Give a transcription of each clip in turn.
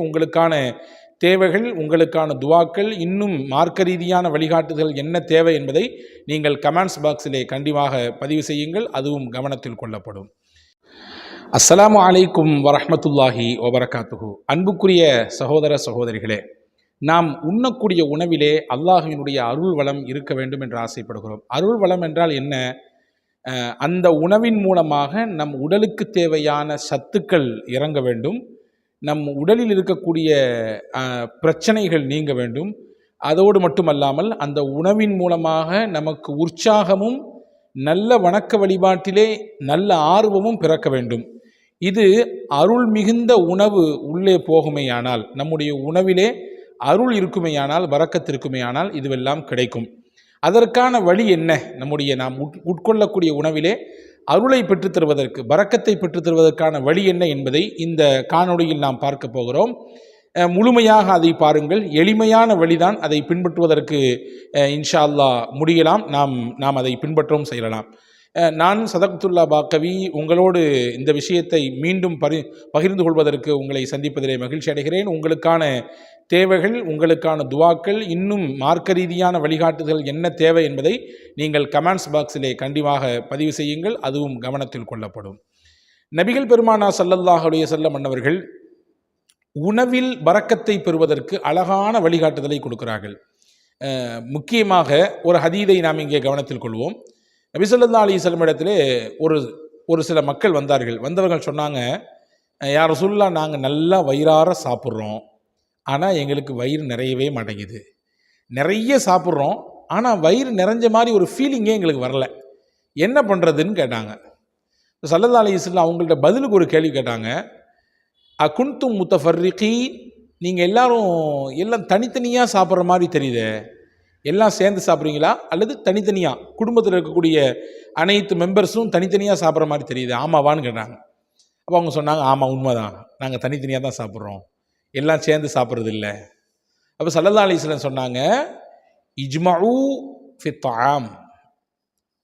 உங்களுக்கான தேவைகள் உங்களுக்கான துவாக்கள் இன்னும் மார்க்க ரீதியான வழிகாட்டுதல் என்ன தேவை என்பதை நீங்கள் கமெண்ட்ஸ் பாக்ஸிலே கண்டிப்பாக பதிவு செய்யுங்கள். அதுவும் கவனத்தில் கொள்ளப்படும். அஸ்லாம் அலைக்கும் வரஹ்மத்துல்லாஹி வபரகாத்துஹு. அன்புக்குரிய சகோதர சகோதரிகளே நாம் உண்ணக்கூடிய உணவிலே அல்லாஹினுடைய அருள் வளம் இருக்க வேண்டும் என்று ஆசைப்படுகிறோம். அருள் வளம் என்றால் என்ன? அந்த உணவின் மூலமாக நம் உடலுக்கு தேவையான சத்துக்கள் இறங்க வேண்டும். நம் உடலில் இருக்கக்கூடிய பிரச்சனைகள் நீங்க வேண்டும். அதோடு மட்டுமல்லாமல் அந்த உணவின் மூலமாக நமக்கு உற்சாகமும் நல்ல வணக்க வழிபாட்டிலே நல்ல ஆர்வமும் பிறக்க வேண்டும். இது அருள் மிகுந்த உணவு உள்ளே போகுமேயானால் நம்முடைய உணவிலே அருள் இருக்குமேயானால் வரக்கத்து இதுவெல்லாம் கிடைக்கும். அதற்கான வழி என்ன? நம்முடைய நாம் உட் உட்கொள்ளக்கூடிய உணவிலே அருளை பெற்றுத் தருவதற்கு பறக்கத்தை பெற்றுத் தருவதற்கான வழி என்ன என்பதை இந்த காணொளியில் நாம் பார்க்க போகிறோம். அஹ், முழுமையாக அதை பாருங்கள். எளிமையான வழிதான் அதை பின்பற்றுவதற்கு அஹ், இன்ஷா அல்லாஹ் முடியலாம். நாம் நாம் அதை பின்பற்றவும் செய்யலாம். நான் சதகத்துல்லா பாக்கவி உங்களோடு இந்த விஷயத்தை மீண்டும் பரி பகிர்ந்து கொள்வதற்கு உங்களை சந்திப்பதிலே மகிழ்ச்சி அடைகிறேன். உங்களுக்கான தேவைகள் உங்களுக்கான துவாக்கள் இன்னும் மார்க்க ரீதியான வழிகாட்டுதல் என்ன தேவை என்பதை நீங்கள் கமெண்ட்ஸ் பாக்ஸிலே கண்டிப்பாக பதிவு செய்யுங்கள். அதுவும் கவனத்தில் கொள்ளப்படும். நபிகள் பெருமானா சல்லல்லாஹுடைய செல்ல மன்னவர்கள் உணவில் பறக்கத்தை பெறுவதற்கு அழகான வழிகாட்டுதலை கொடுக்கிறார்கள். முக்கியமாக ஒரு ஹதீதை நாம் இங்கே கவனத்தில் கொள்வோம். நபிசல்லா அலி அலைஹி வஸல்லம் இடத்திலே ஒரு ஒரு சில மக்கள் வந்தார்கள். வந்தவர்கள் சொன்னாங்க யார் சொல்லா நாங்கள் நல்லா வயிறார சாப்பிட்றோம். ஆனால் எங்களுக்கு வயிறு நிறையவே மாட்டேங்குது. நிறைய சாப்பிட்றோம். ஆனால் வயிறு நிறைஞ்ச மாதிரி ஒரு ஃபீலிங்கே எங்களுக்கு வரல. என்ன பண்ணுறதுன்னு கேட்டாங்க. சல்லல்லா அலிஸ்லாம் அவங்கள்ட்ட பதிலுக்கு ஒரு கேள்வி கேட்டாங்க. அகுன்தும் முத்தஃபர்ரிகி நீங்கள் எல்லாரும் எல்லாம் தனித்தனியாக சாப்பிட்ற மாதிரி தெரியுதே. எல்லாம் சேர்ந்து சாப்பிட்றீங்களா? அல்லது தனித்தனியாக குடும்பத்தில் இருக்கக்கூடிய அனைத்து மெம்பர்ஸும் தனித்தனியாக சாப்பிட்ற மாதிரி தெரியுது. ஆமாவான்னு கேட்டாங்க. அப்போ அவங்க சொன்னாங்க ஆமாம் உண்மைதான். நாங்கள் தனித்தனியாக தான் சாப்பிட்றோம். எல்லாம் சேர்ந்து சாப்பிட்றது இல்லை. அப்போ சல்லல்லா அலிஸ்லன் சொன்னாங்க இஜ்மஉ ஃபித்தாம்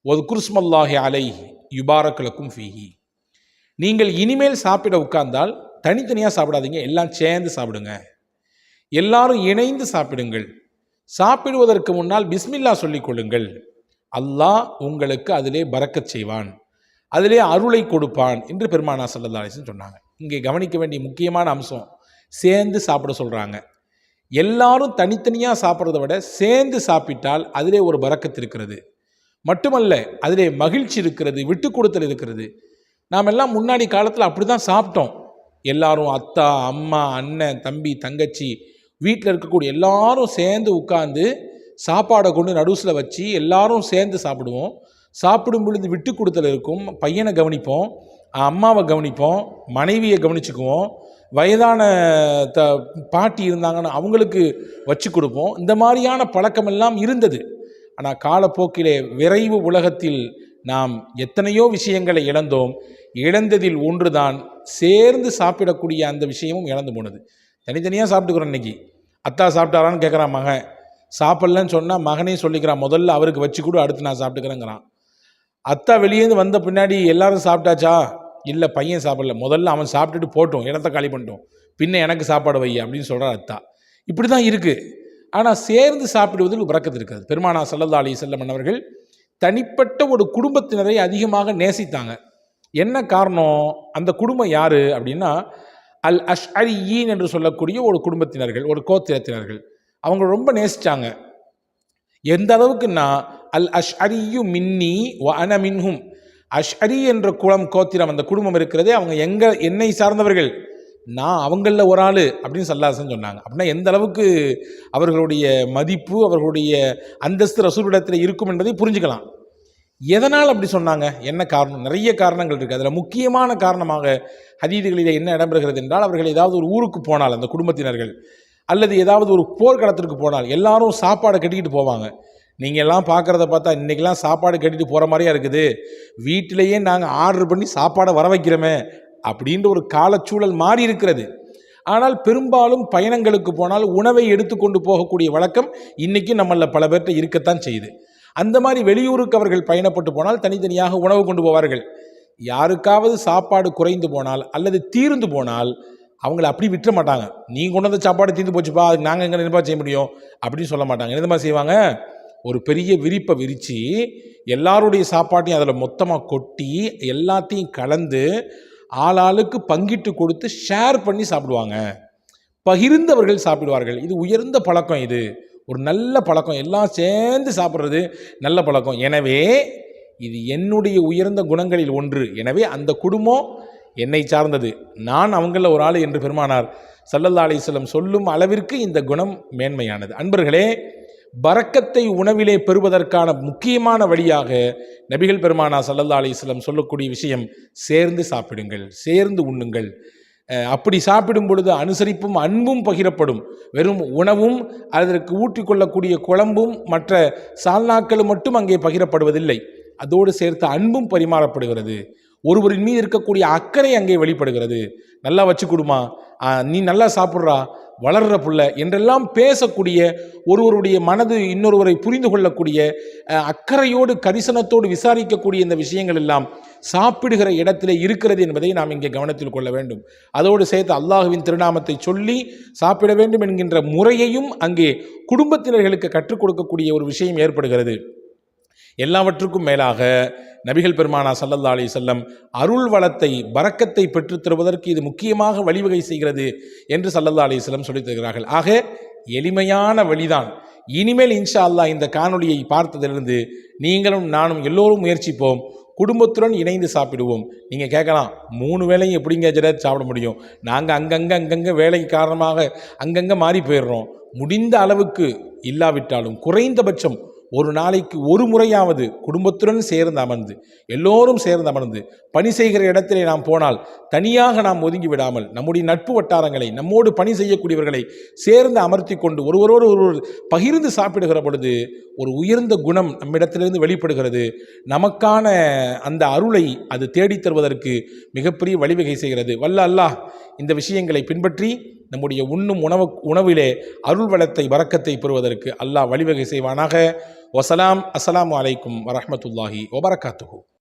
ஒரு குருஸ்மல்லாஹி அலை யுபாரக்கலக்கும் ஃபீஹி. நீங்கள் இனிமேல் சாப்பிட உட்கார்ந்தால் தனித்தனியாக சாப்பிடாதீங்க. எல்லாம் சேர்ந்து சாப்பிடுங்க. எல்லாரும் இணைந்து சாப்பிடுங்கள். சாப்பிடுவதற்கு முன்னால் பிஸ்மில்லா சொல்லிக் கொள்ளுங்கள். அல்லாஹ் உங்களுக்கு அதிலே பறக்கச் செய்வான். அதிலே அருளை கொடுப்பான் என்று பெருமானா சல்லல்லா சொன்னாங்க. இங்கே கவனிக்க வேண்டிய முக்கியமான அம்சம் சேர்ந்து சாப்பிட சொல்கிறாங்க எல்லாரும் தனித்தனியாக சாப்பிட்றத விட சேர்ந்து சாப்பிட்டால் அதிலே ஒரு பறக்கத்து இருக்கிறது. மட்டுமல்ல அதிலே மகிழ்ச்சி இருக்கிறது விட்டு கொடுத்தல் இருக்கிறது. நாம் எல்லாம் முன்னாடி காலத்தில் அப்படி தான் சாப்பிட்டோம். எல்லாரும் அத்தா அம்மா அண்ணன் தம்பி தங்கச்சி வீட்டில் இருக்கக்கூடிய எல்லாரும் சேர்ந்து உட்காந்து சாப்பாடை கொண்டு நடுசில் வச்சு எல்லாரும் சேர்ந்து சாப்பிடுவோம். சாப்பிடும் பொழுது விட்டு கொடுத்தல் இருக்கும். பையனை கவனிப்போம். அம்மாவை கவனிப்போம். மனைவியை கவனிச்சுக்குவோம். வயதான த பாட்டி இருந்தாங்கன்னா அவங்களுக்கு வச்சு கொடுப்போம். இந்த மாதிரியான பழக்கமெல்லாம் இருந்தது. ஆனால் காலப்போக்கிலே விரைவு உலகத்தில் நாம் எத்தனையோ விஷயங்களை இழந்தோம். இழந்ததில் ஒன்றுதான். சேர்ந்து சாப்பிடக்கூடிய அந்த விஷயமும் இழந்து போனது. தனித்தனியாக சாப்பிட்டுக்கிறோம் இன்னைக்கு. அத்தா சாப்பிட்டாரான்னு கேட்குறான் மகன். சாப்பிட்லன்னு சொன்னால் மகனையும் சொல்லிக்கிறான் முதல்ல அவருக்கு வச்சு கூட அடுத்து நான் சாப்பிட்டுக்கிறேங்கிறான். அத்தா வெளியேந்து வந்த பின்னாடி எல்லாரும் சாப்பிட்டாச்சா? இல்லை பையன் சாப்பிடல. முதல்ல அவன் சாப்பிட்டுட்டு போட்டும் இடத்த காலி பண்ணிட்டோம். பின்ன எனக்கு சாப்பாடு வை அப்படின்னு சொல்கிறார் அத்தா. இப்படி தான் இருக்குது ஆனால் சேர்ந்து சாப்பிடுவதில் உறக்கத்து இருக்காது. பெருமானா சல்லல்லா அலி செல்லம் அவர்கள் தனிப்பட்ட ஒரு குடும்பத்தினரை அதிகமாக நேசித்தாங்க. என்ன காரணம்? அந்த குடும்பம் யார் அப்படின்னா அல் அஷ் ஈன் என்று சொல்லக்கூடிய ஒரு குடும்பத்தினர்கள் ஒரு கோத்திரத்தினர்கள். அவங்க ரொம்ப நேசித்தாங்க எந்த அளவுக்குன்னா அல் அஷ் அரியு மின்னி வ அன மின்ஹும். அஷ்அரி என்ற குளம் கோத்திரம் அந்த குடும்பம் இருக்கிறதே அவங்க எங்க என்னை சார்ந்தவர்கள். நான் அவங்களில் ஒரு ஆள் அப்படின்னு சல்லாசன் சொன்னாங்க. அப்படின்னா எந்த அளவுக்கு அவர்களுடைய மதிப்பு அவர்களுடைய அந்தஸ்து ரசூலிடத்தில் இருக்கும் என்பதை புரிஞ்சுக்கலாம். எதனால் அப்படி சொன்னாங்க? என்ன காரணம்? நிறைய காரணங்கள் இருக்குது அதில் முக்கியமான காரணமாக ஹதீதுகளில் என்ன இடம்பெறுகிறது என்றால் அவர்கள் ஏதாவது ஒரு ஊருக்கு போனால் அந்த குடும்பத்தினர்கள் அல்லது ஏதாவது ஒரு போர்க்களத்திற்கு போனால் எல்லாரும் சாப்பாடை கட்டிக்கிட்டு போவாங்க. நீங்கள் எல்லாம் பார்க்குறத பார்த்தா இன்றைக்கெல்லாம் சாப்பாடு கட்டிட்டு போகிற மாதிரியா இருக்குது? வீட்டிலையே நாங்கள் ஆர்டர் பண்ணி சாப்பாடை வர வைக்கிறோமே அப்படின்ற ஒரு காலச்சூழல் மாறி இருக்கிறது. ஆனால் பெரும்பாலும் பயணங்களுக்கு போனால் உணவை எடுத்துக்கொண்டு போகக்கூடிய வழக்கம் இன்றைக்கும் நம்மளில் பல பேர்கிட்ட இருக்கத்தான் செய்யுது. அந்த மாதிரி வெளியூருக்கு அவர்கள் பயணப்பட்டு போனால் தனித்தனியாக உணவு கொண்டு போவார்கள். யாருக்காவது சாப்பாடு குறைந்து போனால் அல்லது தீர்ந்து போனால் அவங்கள அப்படி விட்டுற மாட்டாங்க. நீ கொண்டு வந்த சாப்பாடு தீர்ந்து போச்சுப்பா அதுக்கு நாங்கள் எங்கே என்னப்பா செய்ய முடியும்? அப்படின்னு சொல்ல மாட்டாங்க. என்ன மாதிரி செய்வாங்க? ஒரு பெரிய விரிப்பை விரித்து எல்லாருடைய சாப்பாட்டையும் அதில் மொத்தமாக கொட்டி எல்லாத்தையும் கலந்து ஆளாளுக்கு பங்கிட்டு கொடுத்து ஷேர் பண்ணி சாப்பிடுவாங்க. பகிர்ந்தவர்கள் சாப்பிடுவார்கள். இது உயர்ந்த பழக்கம் இது. ஒரு நல்ல பழக்கம். எல்லாம் சேர்ந்து சாப்பிட்றது நல்ல பழக்கம். எனவே இது என்னுடைய உயர்ந்த குணங்களில் ஒன்று. எனவே அந்த குடும்பம் என்னை சார்ந்தது. நான் அவங்கள ஒரு ஆள் என்று பெருமானார் சல்லல்லா அலிஸ்லம் சொல்லும் அளவிற்கு இந்த குணம் மேன்மையானது. அன்பர்களே பறக்கத்தை உணவிலே பெறுவதற்கான முக்கியமான வழியாக நபிகள் பெருமானா சல்லல்லா அலிஸ்லம் சொல்லக்கூடிய விஷயம் சேர்ந்து சாப்பிடுங்கள் சேர்ந்து உண்ணுங்கள். அப்படி சாப்பிடும் பொழுது அனுசரிப்பும் அன்பும் பகிரப்படும். வெறும் உணவும் அதற்கு ஊற்றிக்கொள்ளக்கூடிய குழம்பும் மற்ற சால்நாக்களும் மட்டும் அங்கே பகிரப்படுவதில்லை. அதோடு சேர்த்து அன்பும் பரிமாறப்படுகிறது. ஒருவரின் மீது இருக்கக்கூடிய அக்கறை அங்கே வெளிப்படுகிறது. நல்லா வச்சு கொடுமா? நீ நல்லா சாப்பிட்றா? வளர்ற புள்ள என்றெல்லாம் பேசக்கூடிய ஒருவருடைய மனது இன்னொருவரை புரிந்து கொள்ளக்கூடிய அக்கறையோடு கரிசனத்தோடு விசாரிக்கக்கூடிய இந்த விஷயங்கள் எல்லாம் சாப்பிடுகிற இடத்திலே இருக்கிறது என்பதை நாம் இங்கே கவனத்தில் கொள்ள வேண்டும். அதோடு சேர்த்து அல்லாஹுவின் திருநாமத்தை சொல்லி சாப்பிட வேண்டும் என்கின்ற முறையையும் அங்கே குடும்பத்தினர்களுக்கு கற்றுக் கொடுக்கக்கூடிய ஒரு விஷயம் ஏற்படுகிறது. எல்லாவற்றுக்கும் மேலாக நபிகள் பெருமானா சல்லல்லா அலி செல்லம் அருள் வளத்தை பறக்கத்தை பெற்றுத் தருவதற்கு இது முக்கியமாக வழிவகை செய்கிறது என்று சல்லல்லா அலி செல்லம் சொல்லித் தருகிறார்கள். ஆக எளிமையான வழிதான். இனிமேல் இன்ஷா அல்லாஹ் இந்த காணொளியை பார்த்ததிலிருந்து நீங்களும் நானும் எல்லோரும் முயற்சிப்போம். குடும்பத்துடன் இணைந்து சாப்பிடுவோம். நீங்கள் கேட்கலாம் மூணு வேலையும் எப்படிங்க ஜெரத் சாப்பிட முடியும்? நாங்கள் அங்கங்கே அங்கங்கே வேலை காரணமாக அங்கங்கே மாறி போயிடுறோம். முடிந்த அளவுக்கு இல்லாவிட்டாலும் குறைந்தபட்சம் ஒரு நாளைக்கு ஒரு முறையாவது குடும்பத்துடன் சேர்ந்து அமர்ந்து எல்லோரும் சேர்ந்து அமர்ந்து பணி செய்கிற இடத்திலே நாம் போனால் தனியாக நாம் ஒதுங்கி விடாமல் நம்முடைய நட்பு வட்டாரங்களை நம்மோடு பணி செய்யக்கூடியவர்களை சேர்ந்து அமர்த்தி கொண்டு ஒருவரோடு ஒருவர் பகிர்ந்து சாப்பிடுகிற பொழுது ஒரு உயர்ந்த குணம் நம்மிடத்திலிருந்து வெளிப்படுகிறது. நமக்கான அந்த அருளை அது தேடித் தருவதற்கு மிகப்பெரிய வழிவகை செய்கிறது. வல்ல அல்லாஹ் இந்த விஷயங்களை பின்பற்றி நம்முடைய உண்ணும் உணவு உணவிலே அருள் வளத்தை வரக்கத்தை பெறுவதற்கு அல்லாஹ் வழிவகை செய்வானாக. வசலாம் அஸ்லாம் அலைக்கும் வரமத்துல்லாஹி வபரகாத்துஹு.